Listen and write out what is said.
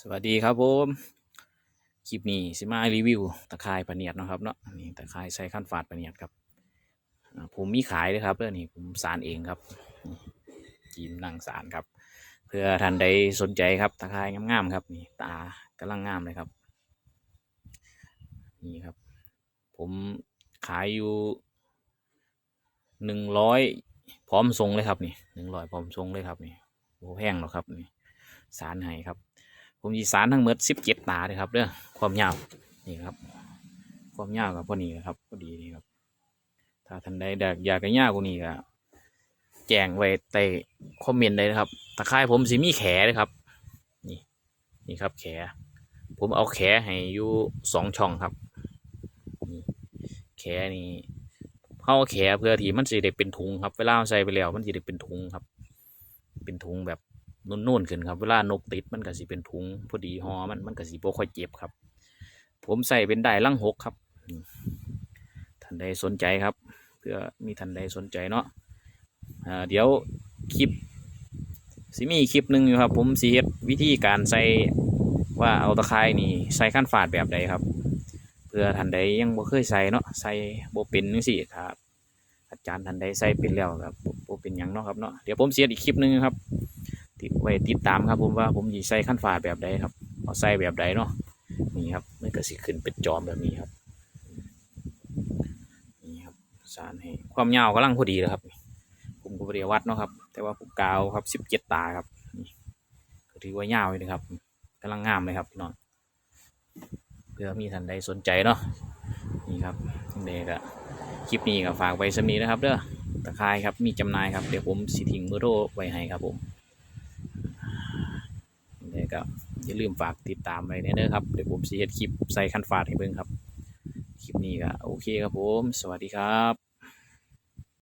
สวัสดีครับผมคลิปนี้สิมารีวิวตะไคร่ปะเนียดนะครับเนาะนี่ตะไคร่ใส่ขั้นฝาดปะเนียดครับผมมีขายเลยครับเรื่องนี้ผมสารเองครับนี่จีมนั่งสารครับ เพื่อท่านใดสนใจครับตะไคร่งามๆครับนี่ตากำลังงามเลยครับ นี่ครับ ผมขายอยู่หนึ่งร้อยพร้อมทรงเลยครับนี่หนึ่งร้อยพร้อมทรงเลยครับนี่โอ้แพงหรอครับนี่สารให้ครับ ผมยีสารทั้งหมดสิบเจ็ดตาเลยครับเด้อความยาวนี่ครับ ความยาวกับพอดีครับพอดีนี่ครับถ้าท่านใดอยากอยากจะยาวกว่านี้ก็แจ้งไว้ใต้คอมเมนต์ได้นะครับตะไคร้ผมสิมีแขเลยครับ นี่นี่ครับแข ผมเอาแขให้อยู่สองช่องครับแขนี่เข้าแขเพื่อที่มันสิได้เป็นถุงครับเวลาเอาใส่ไปแล้วมันสิได้เป็นถุงครับ เป็นถุงแบบ นุ่นๆขึ้นครับ เวลานกติดมันก็สิเป็นถุงพอดีหอมันมันก็สิบ่ค่อยเจ็บครับ ผมใส่เป็นได้ลังหกครับท่านใดสนใจครับ เพื่อมีท่านใดสนใจเนาะเดี๋ยวคลิปสิมีคลิปหนึ่งอยู่ครับ ผมสิเฮ็ดวิธีการใส่ว่าเอาตะไคร้นี่ใส่ขั้นฝาดแบบใดครับ เพื่อท่านใดยังบ่เคยใส่เนาะใส่บ่เป็นจังซี่ครับ อาจารย์ท่านใดใส่เป็นแล้วครับบ่เป็นยังเนาะครับเนาะเดี๋ยวผมเฮ็ดอีกคลิปหนึ่งครับ ติดไว้ติดตามครับผมว่าผมจะใส่ขั้นฝาแบบใดครับเอาใส่แบบใดเนาะนี่ครับมันก็สิขึ้นเป็นจอมแบบนี้ครับนี่ครับสารให้ความยาวกำลังพอดีเลยครับ ผมก็บริวัดเนาะครับ แต่ว่าผมกาวครับสิบเจ็ดตาครับนี่ก็ถือว่ายาวเลยนะครับกำลังงามเลยครับพี่น้องเพื่อมีท่านใดสนใจเนาะนี่ครับเด็กอะคลิปนี้ก็ฝากไว้สำนีนะครับเด้อตะไคร้ครับมีจำหน่ายครับเดี๋ยวผมสิทิ้งเบอร์โทรไว้ให้ครับผม ก็อย่าลืมฝากติดตามไว้เด้อครับ เดี๋ยวผมสีเห็ดคลิปใส่คันฝาดให้เบิ่งครับ คลิปนี้ก็โอเคครับผม สวัสดีครับ